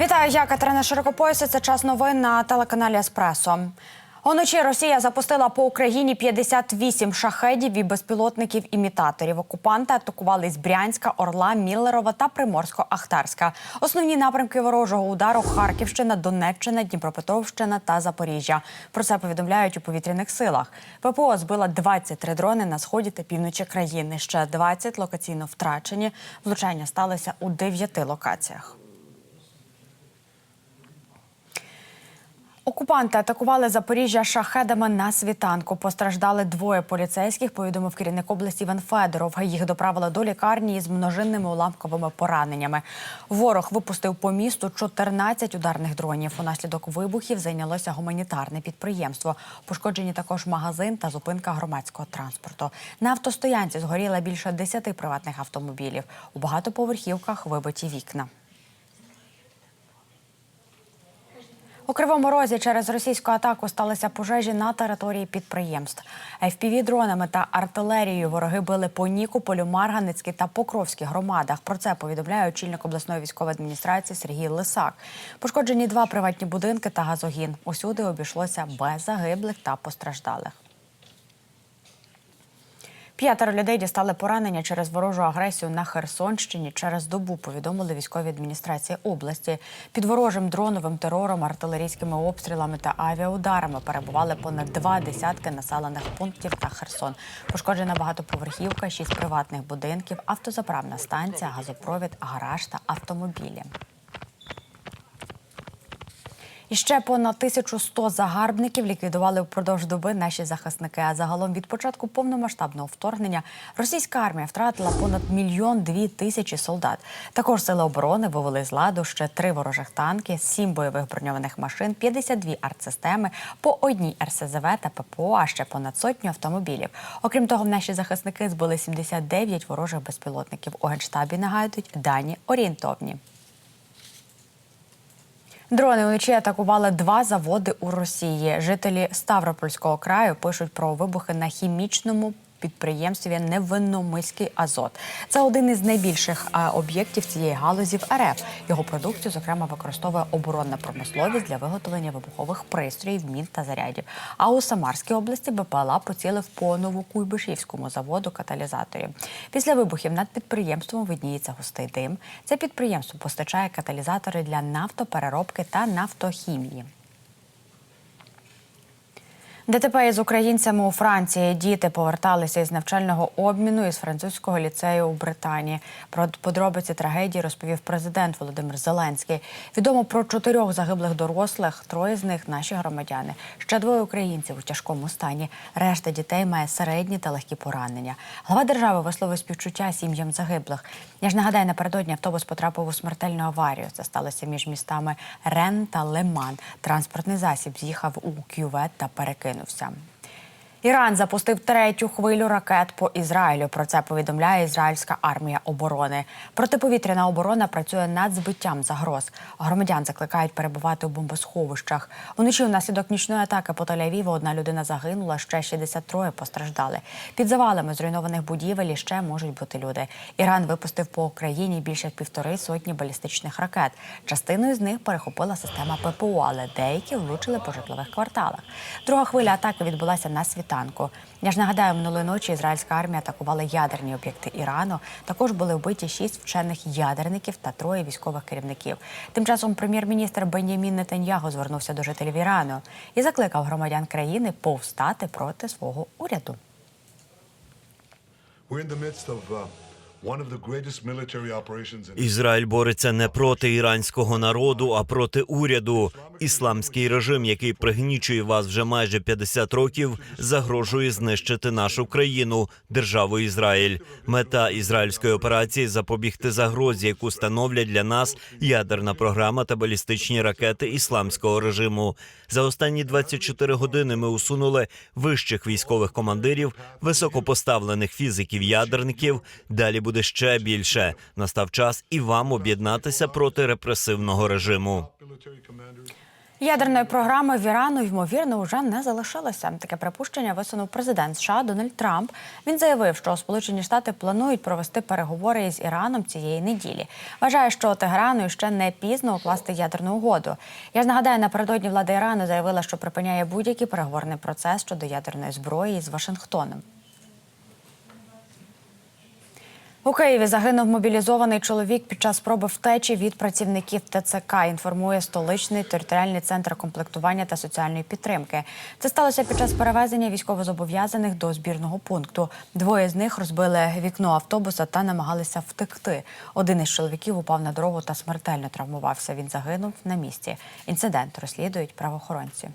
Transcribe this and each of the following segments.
Вітаю, я Катерина Широкопояса. Це час новин на телеканалі Еспресо. Уночі Росія запустила по Україні 58 шахедів і безпілотників-імітаторів. Окупанти атакували з Брянська, Орла, Міллерова та Приморсько-Ахтарська. Основні напрямки ворожого удару Харківщина, Донеччина, Дніпропетровщина та Запоріжжя. Про це повідомляють у повітряних силах. ППО збила 23 дрони на сході та півночі країни. Ще 20 локаційно втрачені. Влучання сталося у 9 локаціях. Окупанти атакували Запоріжжя шахедами на світанку. Постраждали двоє поліцейських. Повідомив керівник області Іван Федоров. Їх доправили до лікарні із множинними уламковими пораненнями. Ворог випустив по місту 14 ударних дронів. Унаслідок вибухів зайнялося гуманітарне підприємство. Пошкоджені також магазин та зупинка громадського транспорту. На автостоянці згоріло більше 10 приватних автомобілів. У багатоповерхівках вибиті вікна. У Кривому Розі через російську атаку сталися пожежі на території підприємств. FPV-дронами та артилерією вороги били по Нікополю, Марганицькій та Покровській громадах. Про це повідомляє очільник обласної військової адміністрації Сергій Лисак. Пошкоджені два приватні будинки та газогін. Усюди обійшлося без загиблих та постраждалих. П'ятеро людей дістали поранення через ворожу агресію на Херсонщині. Через добу повідомили військові адміністрації області. Під ворожим дроновим терором, артилерійськими обстрілами та авіаударами перебували понад два десятки населених пунктів та Херсон. Пошкоджена багатоповерхівка, шість приватних будинків, автозаправна станція, газопровід, гараж та автомобілі. І ще понад 1100 загарбників ліквідували впродовж доби наші захисники. А загалом від початку повномасштабного вторгнення російська армія втратила понад мільйон дві тисячі солдат. Також сили оборони вивели з ладу ще три ворожих танки, сім бойових броньованих машин, 52 артсистеми, по одній РСЗВ та ППО, а ще понад сотню автомобілів. Окрім того, наші захисники збили 79 ворожих безпілотників. У генштабі нагадують дані орієнтовні. Дрони вночі атакували два заводи у Росії. Жителі Ставропольського краю пишуть про вибухи на хімічному підприємстві Невинномиський Азот. Це один із найбільших об'єктів цієї галузі в РФ. Його продукцію, зокрема, використовує оборонна промисловість для виготовлення вибухових пристроїв, мін та зарядів. А у Самарській області БПЛА поцілив по Новокуйбишівському заводу каталізаторів. Після вибухів над підприємством видніється густий дим. Це підприємство постачає каталізатори для нафтопереробки та нафтохімії. ДТП із українцями у Франції діти поверталися із навчального обміну із французького ліцею у Британії. Про подробиці трагедії розповів президент Володимир Зеленський. Відомо про чотирьох загиблих дорослих. Троє з них наші громадяни. Ще двоє українців у тяжкому стані. Решта дітей має середні та легкі поранення. Глава держави висловив співчуття сім'ям загиблих. Я ж нагадаю, напередодні автобус потрапив у смертельну аварію. Це сталося між містами Рен та Леман. Транспортний засіб з'їхав у кювет та перекинувся. Іран запустив третю хвилю ракет по Ізраїлю. Про це повідомляє ізраїльська армія оборони. Протиповітряна оборона працює над збиттям загроз. Громадян закликають перебувати у бомбосховищах. Уночі внаслідок нічної атаки по Тель-Авіву одна людина загинула, ще 63 постраждали. Під завалами зруйнованих будівель іще можуть бути люди. Іран випустив по Україні більше півтори сотні балістичних ракет. Частиною з них перехопила система ППО, але деякі влучили по житлових кварталах. Друга хвиля атаки відбулася на світанку. Я ж нагадаю, минулої ночі ізраїльська армія атакувала ядерні об'єкти Ірану. Також були вбиті шість вчених ядерників та троє військових керівників. Тим часом прем'єр-міністр Бенямін Нетаньяго звернувся до жителів Ірану і закликав громадян країни повстати проти свого уряду. We're in the midst of uh, Ізраїль бореться не проти іранського народу, а проти уряду. Ісламський режим, який пригнічує вас вже майже 50 років, загрожує знищити нашу країну, державу Ізраїль. Мета ізраїльської операції запобігти загрозі, яку становлять для нас ядерна програма та балістичні ракети ісламського режиму. За останні 24 години ми усунули вищих військових командирів, високопоставлених фізиків-ядерників. Далі буде ще більше. Настав час і вам об'єднатися проти репресивного режиму. Ядерної програми в Ірану ймовірно вже не залишилося. Таке припущення висунув президент США Дональд Трамп. Він заявив, що Сполучені Штати планують провести переговори із Іраном цієї неділі. Вважає, що Тегерану ще не пізно укласти ядерну угоду. Я ж нагадаю, напередодні влада Ірану заявила, що припиняє будь-який переговорний процес щодо ядерної зброї з Вашингтоном. У Києві загинув мобілізований чоловік під час спроби втечі від працівників ТЦК. Інформує столичний територіальний центр комплектування та соціальної підтримки. Це сталося під час перевезення військовозобов'язаних до збірного пункту. Двоє з них розбили вікно автобуса та намагалися втекти. Один із чоловіків упав на дорогу та смертельно травмувався. Він загинув на місці. Інцидент розслідують правоохоронці.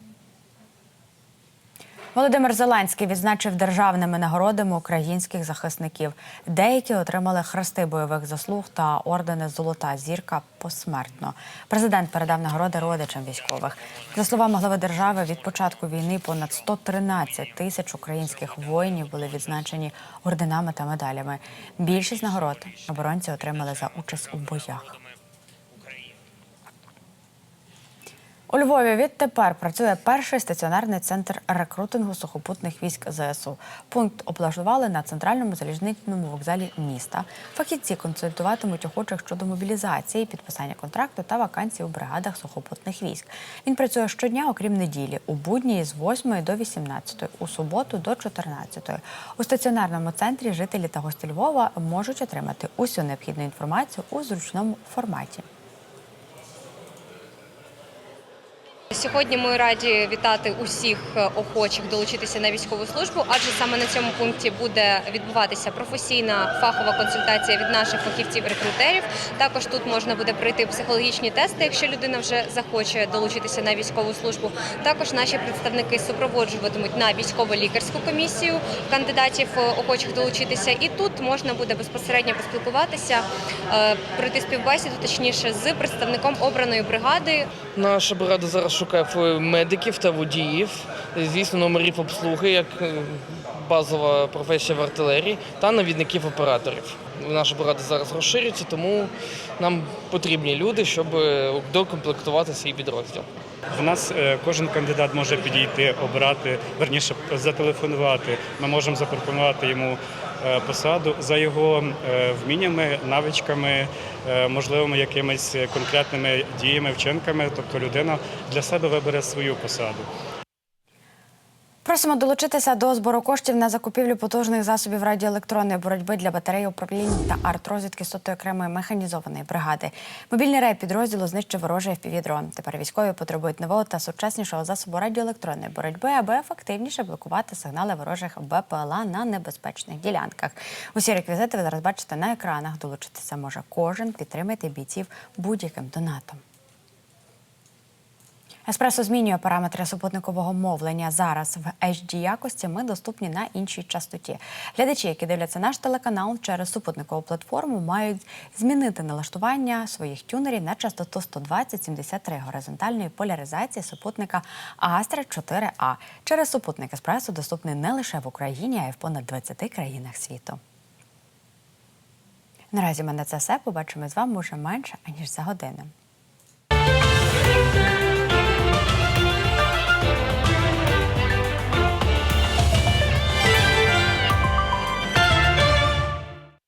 Володимир Зеленський відзначив державними нагородами українських захисників. Деякі отримали хрести бойових заслуг та ордени Золота зірка посмертно. Президент передав нагороди родичам військових. За словами глави держави, від початку війни понад 113 тисяч українських воїнів були відзначені орденами та медалями. Більшість нагород оборонці отримали за участь у боях. У Львові відтепер працює перший стаціонарний центр рекрутингу сухопутних військ ЗСУ. Пункт облаштували на центральному залізничному вокзалі міста. Фахівці консультуватимуть охочих щодо мобілізації, підписання контракту та вакансій у бригадах сухопутних військ. Він працює щодня, окрім неділі, у будні з 8 до 18, у суботу до 14. У стаціонарному центрі жителі та гості Львова можуть отримати усю необхідну інформацію у зручному форматі. Сьогодні ми раді вітати усіх е, охочих долучитися на військову службу, адже саме на цьому пункті буде відбуватися професійна фахова консультація від наших фахівців-рекрутерів. Також тут можна буде пройти психологічні тести, якщо людина вже захоче долучитися на військову службу. Також наші представники супроводжуватимуть на військово-лікарську комісію кандидатів е, охочих долучитися. І тут можна буде безпосередньо поспілкуватися, е, пройти співбесіду, точніше, з представником обраної бригади, Наша бригада зараз шукає медиків та водіїв, звісно, номерів обслуги, як е, базова професія в артилерії, та навідників операторів. Наша бригада зараз розширюється, тому нам потрібні люди, щоб е, докомплектувати свій підрозділ. В нас е, кожен кандидат може підійти, обрати, верніше зателефонувати. Ми можемо запропонувати йому посаду за його вміннями, навичками, можливими якимись конкретними діями, вчинками. Тобто людина для себе вибере свою посаду. Просимо долучитися до збору коштів на закупівлю потужних засобів радіоелектронної боротьби для батареї управлінь та артрозвідки сотої окремої механізованої бригади. Мобільний рейд підрозділу знищив ворожий впівдрон. Тепер військові потребують нового та сучаснішого засобу радіоелектронної боротьби, аби ефективніше блокувати сигнали ворожих БПЛА на небезпечних ділянках. Усі реквізити ви зараз бачите на екранах. Долучитися може кожен. Підтримайте бійців будь-яким донатом. Еспресо змінює параметри супутникового мовлення. Зараз в HD якості ми доступні на іншій частоті. Глядачі, які дивляться наш телеканал через супутникову платформу, мають змінити налаштування своїх тюнерів на частоту 120-73 горизонтальної поляризації супутника Astra 4A. Через супутник Еспресо доступний не лише в Україні, а й в понад 20 країнах світу. Наразі мене це все. Побачимо з вами уже менше аніж за годину.